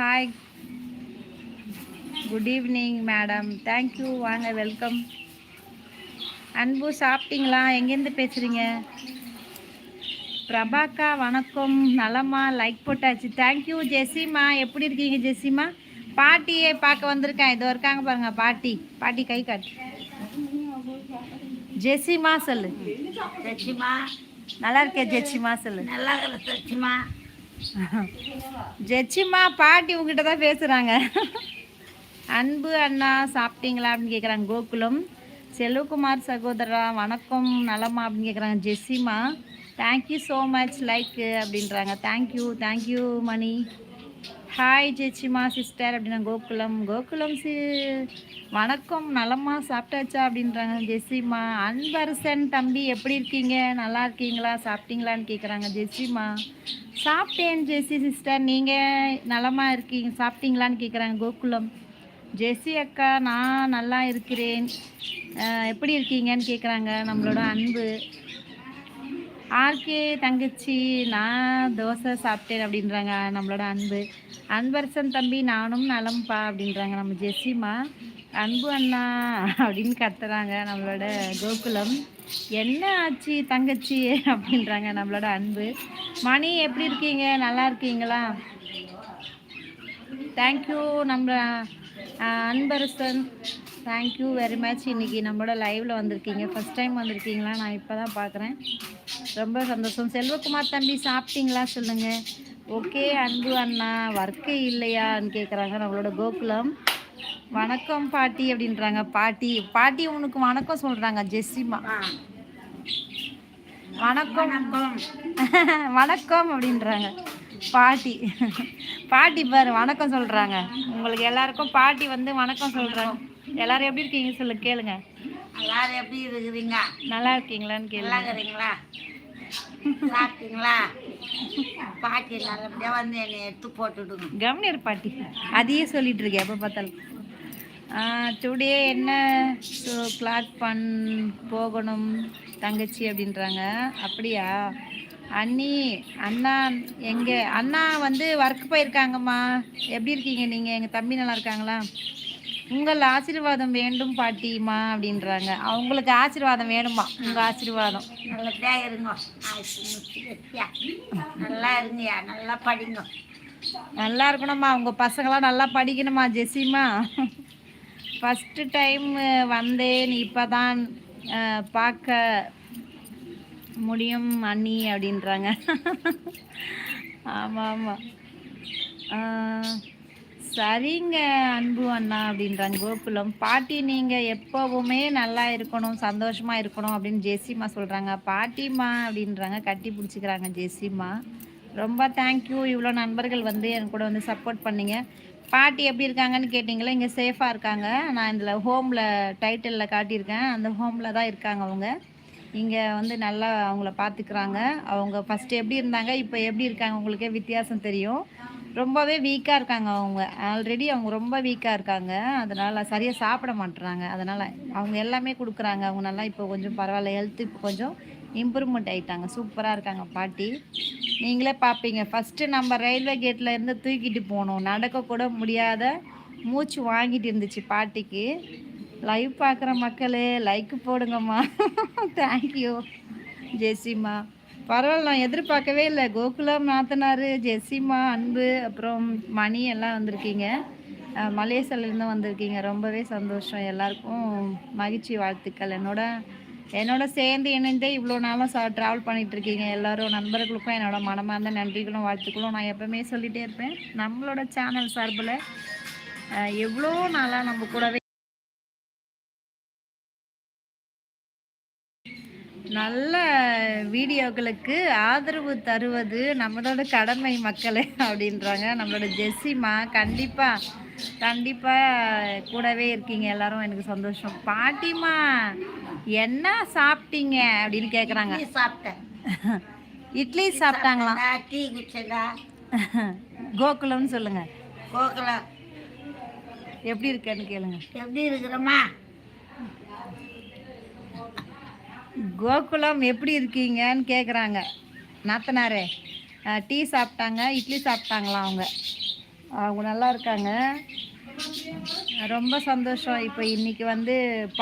Hi good evening madam thank you வாங்க welcome அன்பு சாப்பிட்டீங்களா? எங்கேருந்து பேசுகிறீங்க பிரபாக்கா வணக்கம். நலமா? லைக் போட்டாச்சு. Thank you Jesima. எப்படி இருக்கீங்க ஜெசிமா? பாட்டியே பார்க்க வந்திருக்கேன். இதோ இருக்காங்க பாருங்க பாட்டி. பாட்டி கை காட்டு. ஜெசிமா சொல்லு. சச்சிமா நல்லா இருக்கே ஜெசிமா சொல்லு. நல்லா இருக்கிற சச்சிமா ஜெச்சிம்மா பாட்டி உங்ககிட்ட தான் பேசுகிறாங்க அன்பு அண்ணா சாப்பிட்டீங்களா அப்படின்னு கேட்குறாங்க கோகுலம் செல்வகுமார் சகோதரா வணக்கம் நலமா அப்படின்னு கேட்குறாங்க Jessima thank you so much like அப்படின்றாங்க. Thank you thank you Mani. Hi Jechima sister அப்படின்னா கோகுலம். கோகுலம் சி வணக்கம். நலமா சாப்பிட்டாச்சா அப்படின்றாங்க ஜெசிமா அன்பரசன் தம்பி எப்படி இருக்கீங்க? நல்லா இருக்கீங்களா? சாப்பிட்டீங்களான்னு கேட்குறாங்க ஜெசிமா சாப்பிட்டேன் ஜெசி சிஸ்டர் நீங்கள் நலமா இருக்கீங்க? சாப்பிட்டீங்களான்னு கேட்குறாங்க கோகுலம். ஜெசி அக்கா நான் நல்லா இருக்கிறேன். எப்படி இருக்கீங்கன்னு கேட்குறாங்க நம்மளோட அன்பு. ஆர்கே தங்கச்சி நான் தோசை சாப்பிட்டேன் அப்படின்றாங்க நம்மளோட அன்பு. அன்பரசன் தம்பி நானும் நலம்பா அப்படின்றாங்க நம்ம ஜெஸ்ஸிமா அன்பு அண்ணா அப்படின்னு கத்துறாங்க நம்மளோட கோகுலம். என்ன ஆச்சு தங்கச்சி அப்படின்றாங்க நம்மளோட அன்பு. மணி எப்படி இருக்கீங்க? நல்லா இருக்கீங்களா? தேங்க்யூ நம்ம அன்பரசன். தேங்க்யூ வெரி மச் இன்றைக்கி நம்மளோட லைவில் வந்திருக்கீங்க. ஃபஸ்ட் டைம் வந்திருக்கீங்களா? நான் இப்போ தான் பார்க்குறேன் ரொம்ப சந்தோஷம். செல்வகுமார் தம்பி சாப்பிட்டீங்களா? சொல்லுங்கள் ஓகே அன்பு அண்ணா ஒர்க்கு இல்லையான்னு கேட்குறாங்க நம்மளோட கோகுலம். வணக்கம் பாட்டி அப்படின்றாங்க. பாட்டி பாட்டி உனக்கு வணக்கம் சொல்கிறாங்க ஜெஸ்ஸிமா வணக்கம். வணக்கம். அப்படின்றாங்க. பாட்டி. பாட்டி பாரு வணக்கம் சொல்கிறாங்க உங்களுக்கு எல்லாருக்கும் பாட்டி வந்து வணக்கம் சொல்கிறாங்க எல்லாரும் எப்படி இருக்கீங்க சொல்லு கேளுங்க. எல்லாரும் எப்படி இருக்கிறீங்க? நல்லா இருக்கீங்களான்னு நல்லா கேளுங்க இருக்கிறீங்களா? சாப்பிட்டீங்களா? பாட்டி நல்லபடியாக வந்து என்னை எடுத்து போட்டுடுங்க கவனியர் பாட்டி அதையே சொல்லிட்டு இருக்கேன் எப்போ பார்த்தாலும். டுடே என்ன? கிளாக் பண் போகணும் தங்கச்சி அப்படின்றாங்க. அப்படியா? அண்ணி அண்ணா எங்கே? அண்ணா வந்து ஒர்க் போயிருக்காங்கம்மா. எப்படி இருக்கீங்க நீங்கள் எங்கள் தம்பி நல்லா இருக்காங்களா? உங்கள் ஆசீர்வாதம் வேண்டும் பாட்டிம்மா அப்படின்றாங்க. அவங்களுக்கு ஆசீர்வாதம் வேணுமா? உங்கள் ஆசீர்வாதம். நல்லபடியாக இருங்க. நல்லா இருங்கய்யா. நல்லா படிங்க. நல்லா இருக்கணும்மா. உங்கள் பசங்களாம் நல்லா படிக்கணுமா ஜெசிமா ஃபஸ்ட்டு டைம் வந்தேன். இப்போ தான் பார்க்க முடியும் அண்ணி அப்படின்றாங்க. ஆமாம் ஆமாம் சரிங்க அன்பு அண்ணா அப்படின்றாங்க. கோகுலம் பாட்டி நீங்கள் எப்போவுமே நல்லா இருக்கணும் சந்தோஷமாக இருக்கணும் அப்படின்னு ஜெசிமா சொல்கிறாங்க பாட்டிம்மா அப்படின்றாங்க. கட்டி பிடிச்சிக்கிறாங்க ஜெசிமா ரொம்ப தேங்க்யூ இவ்வளோ நண்பர்கள் வந்து என் கூட வந்து சப்போர்ட் பண்ணீங்க. பாட்டி எப்படி இருக்காங்கன்னு கேட்டிங்களா? இங்கே சேஃபாக இருக்காங்க. நான் இதில் ஹோமில் டைட்டிலில் காட்டியிருக்கேன். அந்த ஹோமில் தான் இருக்காங்க அவங்க. இங்கே வந்து நல்லா அவங்கள பார்த்துக்கிறாங்க. அவங்க ஃபஸ்ட்டு எப்படி இருந்தாங்க? இப்போ எப்படி இருக்காங்க? உங்களுக்கே வித்தியாசம் தெரியும். ரொம்பவே வீக்காக இருக்காங்க அவங்க. ஆல்ரெடி அவங்க ரொம்ப வீக்காக இருக்காங்க. அதனால் சரியாக சாப்பிட மாட்டுறாங்க அதனால் அவங்க எல்லாமே கொடுக்குறாங்க. அவங்க நல்லா இப்போ கொஞ்சம் பரவாயில்ல. ஹெல்த்து இப்போ கொஞ்சம் இம்ப்ரூவ்மெண்ட் ஆயிட்டாங்க. சூப்பராக இருக்காங்க பாட்டி. நீங்களே பார்ப்பீங்க ஃபஸ்ட்டு நம்ம ரயில்வே கேட்டில் இருந்து தூக்கிட்டு போனோம். நடக்கக்கூட முடியாத மூச்சு வாங்கிட்டு இருந்துச்சு பாட்டிக்கு. லைவ் பார்க்குற மக்களே லைக் போடுங்கம்மா. தேங்க்யூ ஜெசிமா பரவாயில்ல நான் எதிர்பார்க்கவே இல்லை. கோகுலம் நாத்தனார் ஜெசிமா அன்பு அப்புறம் மணி எல்லாம் வந்திருக்கீங்க. மலேசியாலேருந்து வந்திருக்கீங்க. ரொம்பவே சந்தோஷம். எல்லாருக்கும் மகிழ்ச்சி வாழ்த்துக்கள். என்னோட என்னோட சேர்ந்து இணைந்தே இவ்வளோ நாளும் சா ட்ராவல் பண்ணிகிட்ருக்கீங்க இருக்கீங்க. எல்லாரும் நண்பர்களுக்கும் என்னோட மனமார்ந்த நன்றிகளும் வாழ்த்துக்களும் நான் எப்போவுமே சொல்லிகிட்டே இருப்பேன். நம்மளோட சேனல் சார்பில் எவ்வளோ நாளாக நம்ம கூடவே நல்ல வீடியோக்களுக்கு ஆதரவு தருவது நம்மளோட கடமை மக்களே அப்படின்றாங்க. நம்மளோட ஜெஸ்ஸிமா கண்டிப்பாக கண்டிப்பாக கூடவே இருக்கீங்க. எல்லாரும் எனக்கு சந்தோஷம். பாட்டிமா என்ன சாப்பிட்டீங்க அப்படின்னு கேட்குறாங்க சாப்பிட்டேன். இட்லி சாப்பிட்டாங்களாம் டீ குடிச்சேங்க கோகுலம்னு சொல்லுங்க. கோகுலம் எப்படி இருக்கேன்னு கேளுங்க. எப்படி இருக்கிறோமா? கோகுலம் எப்படி இருக்கீங்கன்னு கேட்குறாங்க நாத்தனாரே டீ சாப்பிட்டாங்க இட்லி சாப்பிட்டாங்களாம் அவங்க? அவங்க நல்லா இருக்காங்க. ரொம்ப சந்தோஷம். இப்போ இன்றைக்கி வந்து